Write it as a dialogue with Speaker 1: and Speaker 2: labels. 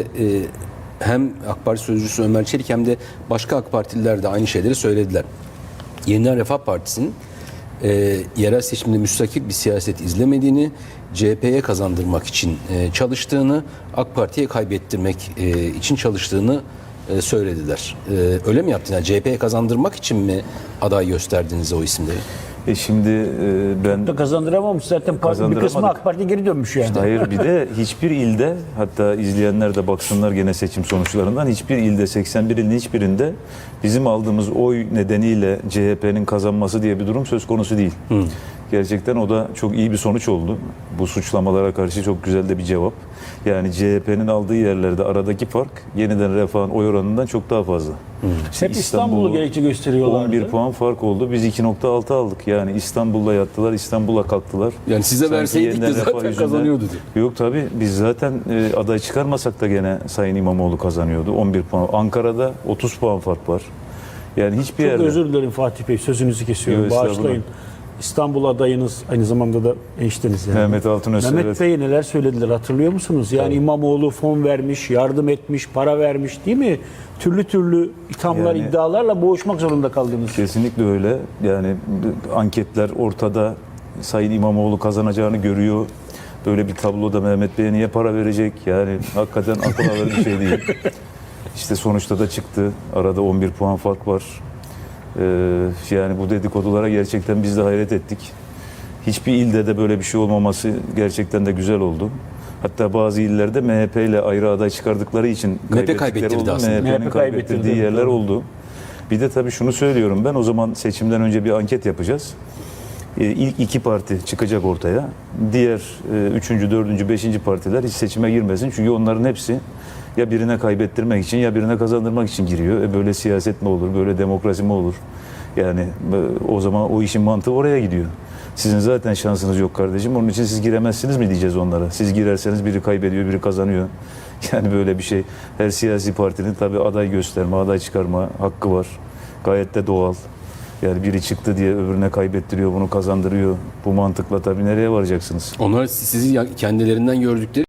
Speaker 1: e, hem AK Parti sözcüsü Ömer Çelik hem de başka AK Partililer de aynı şeyleri söylediler. Yeniden Refah Partisi'nin e, yerel seçimde müstakil bir siyaset izlemediğini, CHP'ye kazandırmak için e, çalıştığını, AK Parti'ye kaybettirmek e, için çalıştığını e, söylediler. E, öyle mi yaptın? Yani CHP'ye kazandırmak için mi aday gösterdiniz o isimleri?
Speaker 2: E şimdi e, ben
Speaker 3: da kazandıramamış zaten bir kısmı. AK Parti geri dönmüş yani.
Speaker 2: hayır bir de hiçbir ilde hatta izleyenler de baksınlar gene seçim sonuçlarından hiçbir ilde 81 ilin hiçbirinde bizim aldığımız oy nedeniyle CHP'nin kazanması diye bir durum söz konusu değil. Gerçekten o da çok iyi bir sonuç oldu. Bu suçlamalara karşı çok güzel de bir cevap. Yani CHP'nin aldığı yerlerde aradaki fark yeniden refahın oy oranından çok daha fazla. İşte
Speaker 3: Hep İstanbul'u gerekçe gösteriyorlardı.
Speaker 2: 11 puan fark oldu. Biz 2.6 aldık. Yani İstanbul'la yattılar, İstanbul'a kalktılar.
Speaker 1: Yani size
Speaker 2: Sanki
Speaker 1: verseydik de zaten
Speaker 2: yüzünden-
Speaker 1: kazanıyordu diyor.
Speaker 2: Yok tabii biz zaten e, aday çıkarmasak da gene Sayın İmamoğlu kazanıyordu. 11 puan. Ankara'da 30 puan fark var. Yani hiçbir
Speaker 3: Çok
Speaker 2: yerde.
Speaker 3: özür dilerim Fatih Bey sözünüzü kesiyorum.
Speaker 2: Yok.
Speaker 3: Bağışlayın. İstanbul adayınız aynı zamanda da enişteniz yani.
Speaker 2: Mehmet Altınöz.
Speaker 3: Mehmet
Speaker 2: evet.
Speaker 3: Bey neler söylediler hatırlıyor musunuz? Yani İmamoğlu fon vermiş, yardım etmiş, para vermiş değil mi? Türlü türlü ithamlar,
Speaker 2: Yani-
Speaker 3: iddialarla boğuşmak zorunda kaldınız.
Speaker 2: Kesinlikle öyle. Yani anketler ortada. Sayın İmamoğlu kazanacağını görüyor. Böyle bir tabloda Mehmet Bey'e niye para verecek? Yani hakikaten akıl alır bir şey değil. İşte sonuçta da çıktı. Arada 11 puan fark var. Ee, yani bu dedikodulara gerçekten biz de hayret ettik. Hiçbir ilde de böyle bir şey olmaması gerçekten de güzel oldu. Hatta bazı illerde MHP ile ayrı aday çıkardıkları için kaybettikleri
Speaker 1: kaybettirdi
Speaker 2: oldu.
Speaker 1: aslında.
Speaker 2: MHP'nin
Speaker 3: MHP
Speaker 2: kaybettirdiği
Speaker 3: kaybettirdi.
Speaker 2: yerler oldu. Bir de tabii şunu söylüyorum ben o zaman seçimden önce bir anket yapacağız. Ee, İlk iki parti çıkacak ortaya. Diğer e, üçüncü, dördüncü, beşinci partiler hiç seçime girmesin. Çünkü onların hepsi ya birine kaybettirmek için ya birine kazandırmak için giriyor. E böyle siyaset mi olur, böyle demokrasi mi olur? Yani e, o zaman o işin mantığı oraya gidiyor. Sizin zaten şansınız yok kardeşim. Onun için siz giremezsiniz mi diyeceğiz onlara. Siz girerseniz biri kaybediyor, biri kazanıyor. Yani böyle bir şey. Her siyasi partinin tabii aday gösterme, aday çıkarma hakkı var. Gayet de doğal. Yani biri çıktı diye öbürüne kaybettiriyor, bunu kazandırıyor. Bu mantıkla tabii nereye varacaksınız?
Speaker 1: Onlar sizi kendilerinden gördükleri